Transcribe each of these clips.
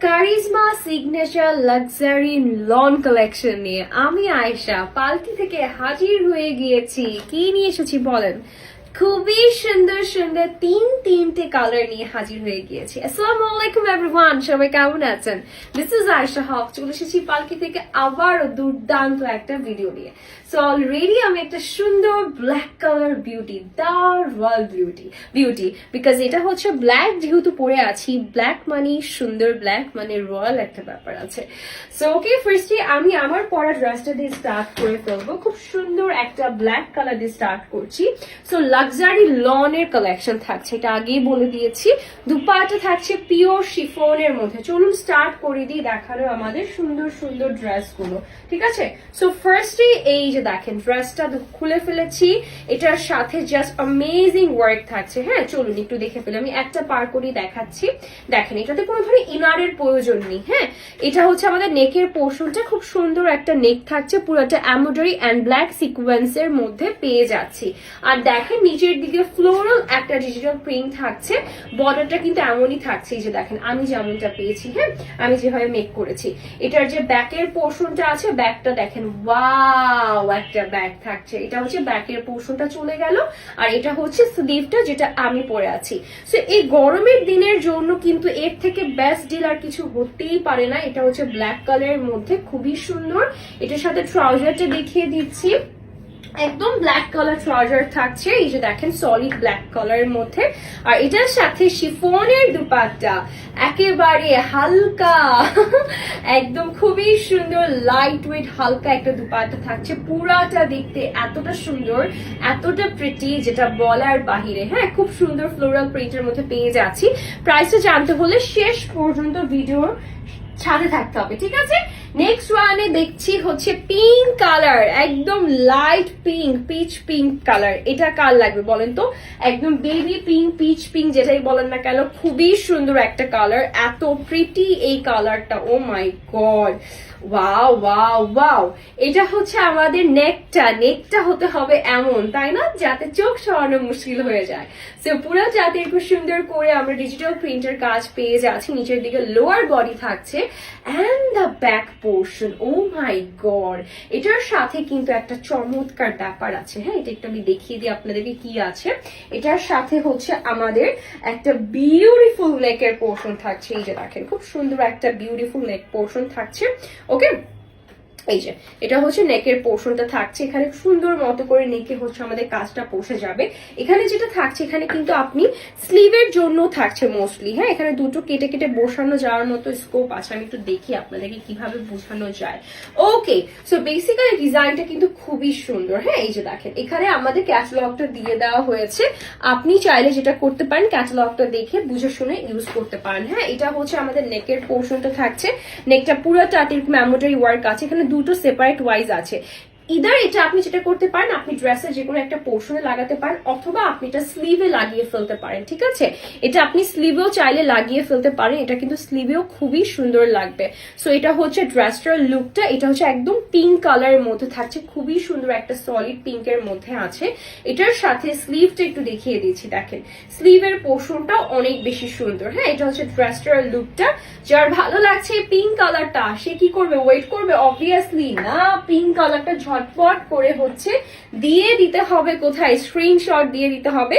Charisma signature luxury lawn collection নিয়ে আমি আয়েশা, পালকি থেকে হাজির হয়ে গিয়েছি। কি নিয়ে এসেছি বলেন? খুবই সুন্দর সুন্দর তিন, তিনটে কালার নিয়ে হাজির হয়ে গিয়েছি। আসসালামু আলাইকুম এভরিওয়ান সবাই কেমন আছেন? দিস ইজ আয়েশা হক চলে এসেছি পালকি থেকে আবারও দুর্দান্ত একটা ভিডিও নিয়ে। সো অলরেডি আমি একটা সুন্দর black colour beauty the royal beauty beauty because এটা হচ্ছে ব্ল্যাক যেহেতু পরে আছি ব্ল্যাক মানে সুন্দর ব্ল্যাক মানে রয়্যাল একটা ব্যাপার আছে। সো ওকে ফার্স্টে আমি আমার পরা ড্রেসটা দিয়ে স্টার্ট করে ফেলব। খুব সুন্দর একটা ব্ল্যাক কালার দিয়ে স্টার্ট করছি। সো লাক্সারি লনের কালেকশন থাকছে। এটা আগেই বলে দিয়েছি। দুপাটা থাকছে পিওর শিফনের মধ্যে। চলুন স্টার্ট করে দিই দেখানো আমাদের সুন্দর সুন্দর ড্রেসগুলো ঠিক আছে? সো ফার্স্টে এই যে দেখেন ড্রেসটা খুলে ফেলেছি। এটার সাথে জাস্ট অ্যামেজিং ওয়ার্ক থাকছে। হ্যাঁ চলুন একটু দেখে ফেলে। আমি একটা পার করে দেখাচ্ছি। দেখেন, এটাতে কোনো ধরনের ইনারের প্রয়োজন নেই হ্যাঁ? এটা হচ্ছে আমাদের নেকের পোর্শনটা খুব সুন্দর একটা নেক থাকছে। পুরোটা এমব্রয়ডারি অ্যান্ড ব্ল্যাক সিকোয়েন্সের মধ্যে পেয়ে যাচ্ছি। আর দেখেন নিচের দিকে ফ্লোরাল একটা ডিজিটাল প্রিন্ট থাকছে। বর্ডারটা কিন্তু এমনই থাকছে, এই যে দেখেন, আমি যেমনটা পেয়েছি হ্যাঁ আমি যেভাবে মেক করেছি। এটার যে ব্যাকের পোর্শনটা আছে ব্যাকটা দেখেন ওয়াও একটা ব্যাক থাকছে। এটা হচ্ছে ব্যাকের পোর্শনটা চলে গেল, আর এটা হচ্ছে স্লিভটা যেটা আমি পরে আছি। সো এই গরমের দিনের জন্য কিন্তু এর থেকে বেস্ট ডিল আর কিছু হতেই পারে না। এটা হচ্ছে ব্ল্যাক কালারের মধ্যে, খুবই সুন্দর। এটার সাথে ট্রাউজারটা দেখিয়ে দিচ্ছি। একদম ব্ল্যাক কালার ট্রাউজার থাকছে, এই যে দেখেন সলিড ব্ল্যাক কালারের মধ্যে। আর এটার সাথে শিফনের দুপাট্টা, একেবারে হালকা, একদম খুবই সুন্দর লাইট ওয়েট হালকা একটা দুপাট্টা থাকছে। পুরাটা দেখতে এতটা সুন্দর, এতটা প্রিটি যেটা বলার বাহিরে। হ্যাঁ খুব সুন্দর ফ্লোরাল প্রিন্টের মধ্যে পেয়ে যাচ্ছি। প্রাইসটা জানতে হলে শেষ পর্যন্ত ভিডিওর সাথে থাকতে হবে, ঠিক আছে? নেক্সট ওয়ানে দেখছি হচ্ছে পিঙ্ক কালার একদম light pink peach pink colour এটা কার লাগবে বলেন তো? একদম বেবি পিঙ্ক পিচ পিঙ্ক যেটাই বলেন না কেন, খুবই সুন্দর একটা কালার এত প্রিটি এই কালারটা ও my god wow wow wow এটা হচ্ছে আমাদের নেকটা নেকটা হতে হবে এমন, তাই না? যাতে চোখ সরানো মুশকিল হয়ে যায়। সো পুরো যাতে খুব সুন্দর করে আমরা ডিজিটাল প্রিন্টের কাজ পেয়ে যাচ্ছি। নিচের দিকে লোয়ার বডি থাকছে। And the back portion oh my god এটার সাথে কিন্তু একটা চমৎকার ব্যাপার আছে হ্যাঁ? এটা একটু আমি দেখিয়ে দিই আপনাদেরকে কি আছে। এটার সাথে হচ্ছে আমাদের একটা বিউটিফুল নেকের পোর্শন থাকছে। এই যে দেখেন, খুব সুন্দর একটা বিউটিফুল নেক পোর্শন থাকছে। ওকে এই যে, এটা হচ্ছে নেকের পোর্শনটা থাকছে। এখানে সুন্দর মতো করে নেকে হচ্ছে আমাদের কাজটা বসে যাবে। এখানে যেটা থাকছে, এখানে কিন্তু আপনি স্লিভের জন্য থাকছে মোস্টলি হ্যাঁ? এখানে দুটো কেটে কেটে বসানো যাওয়ার মতো স্কোপ আছে। আমি একটু দেখি আপনাদেরকে কীভাবে বোঝানো যায়। ওকে সো বেসিক্যালি ডিজাইনটা কিন্তু খুবই সুন্দর হ্যাঁ? এই যে দেখেন, এখানে আমাদের ক্যাটালগটা দিয়ে দেওয়া হয়েছে। আপনি চাইলে যেটা করতে পারেন ক্যাটালগটা দেখে বুঝে শুনে ইউজ করতে পারেন হ্যাঁ? এটা হচ্ছে আমাদের নেকের পোর্শনটা থাকছে। নেকটা পুরোটা এরকম এমব্রয়ডারি ওয়ার্ক আছে। এখানে দুটো সেপারেট ওয়াইজ আছে। ইদার এটা আপনি যেটা করতে পারেন, আপনি ড্রেসের যে কোনো একটা পোর্শনে লাগাতে পারেন, অথবা আপনি এটা স্লিভে লাগিয়ে ফেলতে পারেন, ঠিক আছে? এটা আপনি স্লিভেও চাইলে লাগিয়ে ফেলতে পারেন, এটা কিন্তু স্লিভেও খুবই সুন্দর লাগবে। সো এটা হচ্ছে ড্রেসটার লুকটা এটা হচ্ছে একদম পিঙ্ক কালারের মধ্যে থাকছে, খুবই সুন্দর একটা সলিড পিঙ্কের মধ্যে আছে। এটার সাথে স্লিভটা একটু দেখিয়ে দিয়েছি দেখেন। স্লিভের পোর্শনটা অনেক বেশি সুন্দর হ্যাঁ? এটা হচ্ছে ড্রেসটার লুকটা যার ভালো লাগছে পিঙ্ক কালারটা সে কি করবে? ওয়েট করবে? অবভিয়াসলি না পিঙ্ক কালারটা ঝটপট করে হচ্ছে দিয়ে দিতে হবে কোথায়? স্ক্রিনশট দিয়ে দিতে হবে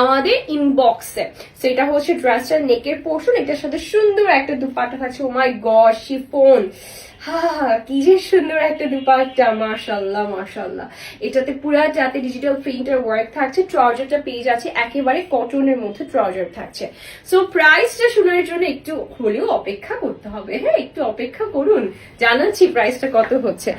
আমাদের ইনবক্সে সেটা হচ্ছে ড্রেসটার নেকের পোর্শন এটার সাথে সুন্দর একটা দুপাটা থাকছে। ও মাই গড শিফন হা, কি যে সুন্দর একটা দুপাট্টা, মাশাল্লাহ মাশাল্লাহ। এটাতে পুরাটাতে ডিজিটাল প্রিন্টার ওয়ার্ক থাকছে ট্রাউজারটা পেয়ে যাচ্ছে, একেবারে কটনের মধ্যে ট্রাউজার থাকছে। সো প্রাইসটা শোনার জন্য একটু হলেও অপেক্ষা করতে হবে হ্যাঁ? একটু অপেক্ষা করুন। জানাচ্ছি প্রাইসটা কত হচ্ছে।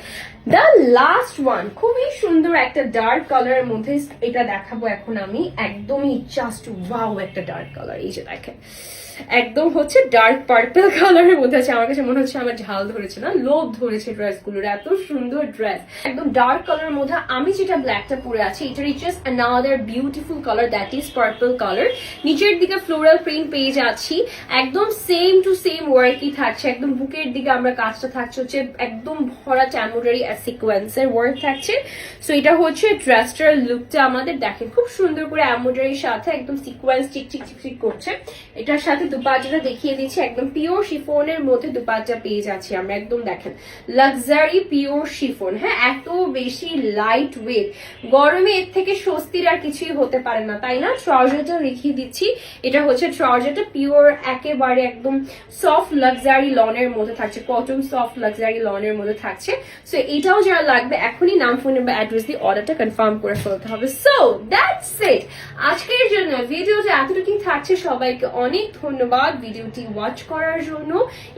দ্য লাস্ট ওয়ান খুবই সুন্দর একটা ডার্ক কালারের মধ্যে এটা দেখাবো এখন আমি। একদমই জাস্ট ওয়াও একটা ডার্ক কালার এই যে দেখেন। একদম হচ্ছে ডার্ক পার্পল কালারের মধ্যে আছে। আমার কাছে মনে হচ্ছে আমার ঝাল ধরেছে না? লোভ ধরেছে ড্রেসগুলোর এত সুন্দর ড্রেস একদম ডার্ক কালার মধ্যে আমি যেটা ব্ল্যাকটা পরে আছি এটার just another beautiful colour that is purple colour নিচের দিকে ফ্লোরাল প্রিন্ট পেয়ে যাচ্ছি। একদম সেম টু সেম ওয়ার্কই থাকছে। একদম বুকের দিকে আমরা কাজটা থাকছে হচ্ছে একদম ভরা চ্যামোডারি ট্যামোডারি সিকোয়েন্সের ওয়ার্ক থাকছে। সো এটা হচ্ছে ড্রেসটার লুকটা আমাদের দেখেন। খুব সুন্দর করে অ্যামোডারির সাথে একদম সিকোয়েন্স চিক চিক চিক করছে। এটার সাথে দুপাট্টাটা দেখিয়ে দিচ্ছি। একদম পিওর শিফনের মধ্যে দুপাট্টা পেয়ে যাচ্ছি আমরা। একদম দেখেন লাক্সারি পিওর শিফন হ্যাঁ? এত বেশি লাইট ওয়েট গরমে এর থেকে স্বস্তির আর কিছুই হতে পারে না, তাই না? ট্রাউজারটা রেখে দিচ্ছি। এটা হচ্ছে ট্রাউজারটা পিওর একেবারে একদম সফট লাক্সারি লনের মধ্যে থাকছে। কটন সফট লাক্সারি লনের মধ্যে থাকছে। সো এটাও যারা লাগবে, এখনই নাম ফোন নাম্বার অ্যাড্রেস দিয়ে অর্ডারটা কনফার্ম করে ফেলতে হবে। সো দ্যাটস ইট আজকের জন্য ভিডিওটা এতটুকুই থাকছে। সবাইকে অনেক ধন্যবাদ। ভিডিওটি ওয়াচ করার জন্য।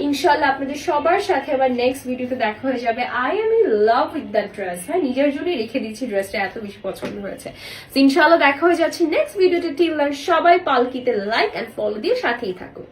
ইনশাল্লাহ আপনাদের সবার সাথে আবার নেক্সট ভিডিওতে দেখা হয়ে যাবে। I am in love with that dress হ্যাঁ নিজের জন্যই রেখে দিচ্ছি ড্রেসটা এত বেশি পছন্দ হয়েছে। ইনশাল্লাহ দেখা হয়ে যাচ্ছে নেক্সট ভিডিওতে টিল সবাই পালকিতে লাইক অ্যান্ড ফলো দিয়ে সাথেই থাকুন।